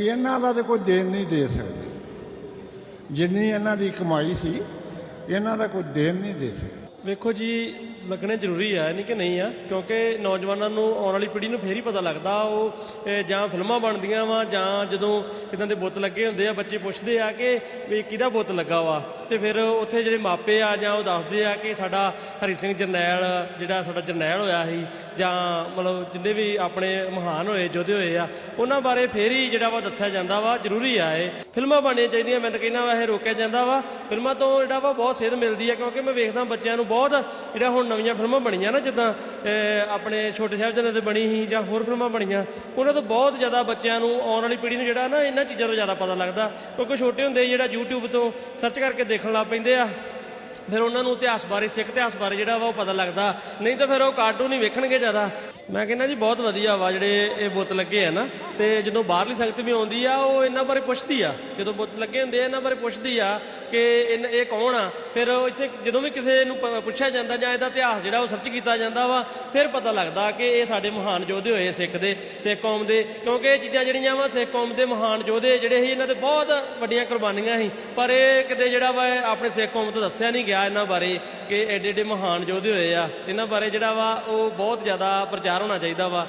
ਇਹਨਾਂ ਦਾ ਤਾਂ ਕੋਈ ਦੇਣ ਨਹੀਂ ਦੇ ਸਕਦੇ। ਜਿੰਨੀ ਇਹਨਾਂ ਦੀ ਕਮਾਈ ਸੀ, ਇਹਨਾਂ ਦਾ ਕੋਈ ਦੇਣ ਨਹੀਂ ਦੇ ਸਕਦੇ। ਵੇਖੋ ਜੀ ਲੱਗਣੇ ਜ਼ਰੂਰੀ ਆ, ਨਹੀਂ ਕਿ ਨਹੀਂ ਆ? ਕਿਉਂਕਿ ਨੌਜਵਾਨਾਂ ਨੂੰ ਆਉਣ ਵਾਲੀ ਪੀੜ੍ਹੀ ਨੂੰ ਫੇਰ ਹੀ ਪਤਾ ਲੱਗਦਾ ਉਹ ਜਾਂ ਫਿਲਮਾਂ ਬਣਦੀਆਂ ਵਾ, ਜਾਂ ਜਦੋਂ ਕਿਦਾਂ ਦੇ ਬੁੱਤ ਲੱਗੇ ਹੁੰਦੇ ਆ, ਬੱਚੇ ਪੁੱਛਦੇ ਆ ਕਿ ਵੀ ਕਿਹਦਾ ਬੁੱਤ ਲੱਗਾ ਵਾ? ਤੇ ਫਿਰ ਉੱਥੇ ਜਿਹੜੇ ਮਾਪੇ ਆ, ਜਾਂ ਉਹ ਦੱਸਦੇ ਆ ਕਿ ਸਾਡਾ ਹਰੀ ਸਿੰਘ ਜਰਨੈਲ, ਜਿਹੜਾ ਸਾਡਾ ਜਰਨੈਲ ਹੋਇਆ ਸੀ, ਜਾਂ ਮਤਲਬ ਜਿੰਨੇ ਵੀ ਆਪਣੇ ਮਹਾਨ ਹੋਏ, ਯੋਧੇ ਹੋਏ ਆ, ਉਹਨਾਂ ਬਾਰੇ ਫੇਰ ਹੀ ਜਿਹੜਾ ਵਾ ਦੱਸਿਆ ਜਾਂਦਾ ਵਾ, ਜ਼ਰੂਰੀ ਆ ਇਹ। ਫਿਲਮਾਂ ਬਣਨੀਆਂ ਚਾਹੀਦੀਆਂ, ਮੈਂ ਤਾਂ ਕਹਿੰਦਾ ਵਾ, ਇਹ ਰੋਕਿਆ ਜਾਂਦਾ ਵਾ। ਫਿਲਮਾਂ ਤੋਂ ਜਿਹੜਾ ਵਾ ਬਹੁਤ ਸੇਧ ਮਿਲਦੀ ਆ, ਕਿਉਂਕਿ ਮੈਂ ਵੇਖਦਾ ਬੱਚਿਆਂ ਨੂੰ ਬਹੁਤ, ਜਿਹੜਾ ਹੁਣ ਨਵੀਆਂ ਫਿਲਮਾਂ ਬਣੀਆਂ ਨਾ, ਜਿੱਦਾਂ ਆਪਣੇ ਛੋਟੇ ਸਾਹਿਬਜ਼ਾਦੇ ਤੇ ਬਣੀ ਸੀ ਜਾਂ ਹੋਰ ਫਿਲਮਾਂ ਬਣੀਆਂ, ਉਹਨਾਂ ਤੋਂ ਬਹੁਤ ਜ਼ਿਆਦਾ ਬੱਚਿਆਂ ਨੂੰ ਆਉਣ ਵਾਲੀ ਪੀੜ੍ਹੀ ਨੂੰ ਜਿਹੜਾ ਨਾ, ਇਹਨਾਂ ਚੀਜ਼ਾਂ ਤੋਂ ਜ਼ਿਆਦਾ ਪਤਾ ਲੱਗਦਾ। ਕਿਉਂਕਿ ਛੋਟੇ ਹੁੰਦੇ ਹੀ ਜਿਹੜਾ YouTube ਤੋਂ ਸਰਚ ਕਰਕੇ ਦੇਖਣ ਲੱਗ ਪੈਂਦੇ ਆ। ਫਿਰ ਉਹਨਾਂ ਨੂੰ ਇਤਿਹਾਸ ਬਾਰੇ, ਸਿੱਖ ਇਤਿਹਾਸ ਬਾਰੇ ਜਿਹੜਾ ਵਾ ਉਹ ਪਤਾ ਲੱਗਦਾ। ਨਹੀਂ ਤਾਂ ਫਿਰ ਉਹ ਕਾਰਟੂਨ ਹੀ ਵੇਖਣਗੇ ਜ਼ਿਆਦਾ। ਮੈਂ ਕਹਿੰਦਾ ਜੀ ਬਹੁਤ ਵਧੀਆ ਵਾ ਜਿਹੜੇ ਇਹ ਬੁੱਤ ਲੱਗੇ ਆ ਨਾ। ਤੇ ਜਦੋਂ ਬਾਹਰਲੀ ਸੰਗਤ ਵੀ ਆਉਂਦੀ ਆ, ਉਹ ਇਹਨਾਂ ਬਾਰੇ ਪੁੱਛਦੀ ਆ। ਜਦੋਂ ਬੁੱਤ ਲੱਗੇ ਹੁੰਦੇ ਆ, ਇਹਨਾਂ ਬਾਰੇ ਪੁੱਛਦੀ ਆ ਕਿ ਇਨ- ਇਹ ਕੌਣ ਆ। ਫਿਰ ਇੱਥੇ ਜਦੋਂ ਵੀ ਕਿਸੇ ਨੂੰ ਪ- ਪੁੱਛਿਆ ਜਾਂਦਾ ਜਾਂ ਇਹਦਾ ਇਤਿਹਾਸ ਜਿਹੜਾ ਉਹ ਸਰਚ ਕੀਤਾ ਜਾਂਦਾ ਵਾ, ਫਿਰ ਪਤਾ ਲੱਗਦਾ ਕਿ ਇਹ ਸਾਡੇ ਮਹਾਨ ਯੋਧੇ ਹੋਏ ਸਿੱਖ ਦੇ, ਸਿੱਖ ਕੌਮ ਦੇ। ਕਿਉਂਕਿ ਇਹ ਚੀਜ਼ਾਂ ਜਿਹੜੀਆਂ ਵਾ, ਸਿੱਖ ਕੌਮ ਦੇ ਮਹਾਨ ਯੋਧੇ ਜਿਹੜੇ ਸੀ, ਇਹਨਾਂ ਦੇ ਬਹੁਤ ਵੱਡੀਆਂ ਕੁਰਬਾਨੀਆਂ ਸੀ। ਪਰ ਇਹ ਕਿਤੇ ਜਿਹੜਾ ਵਾ ਆਪਣੇ ਸਿੱਖ ਕੌਮ ਤੋਂ ਦੱਸਿਆ ਨਹੀਂ ਨਹੀਂ ਗਿਆ ਇਹਨਾਂ ਬਾਰੇ ਕਿ ਐਡੇ ਐਡੇ ਮਹਾਨ ਯੋਧੇ ਹੋਏ ਆ। ਇਹਨਾਂ ਬਾਰੇ ਜਿਹੜਾ ਵਾ, ਉਹ ਬਹੁਤ ਜ਼ਿਆਦਾ ਪ੍ਰਚਾਰ ਹੋਣਾ ਚਾਹੀਦਾ ਵਾ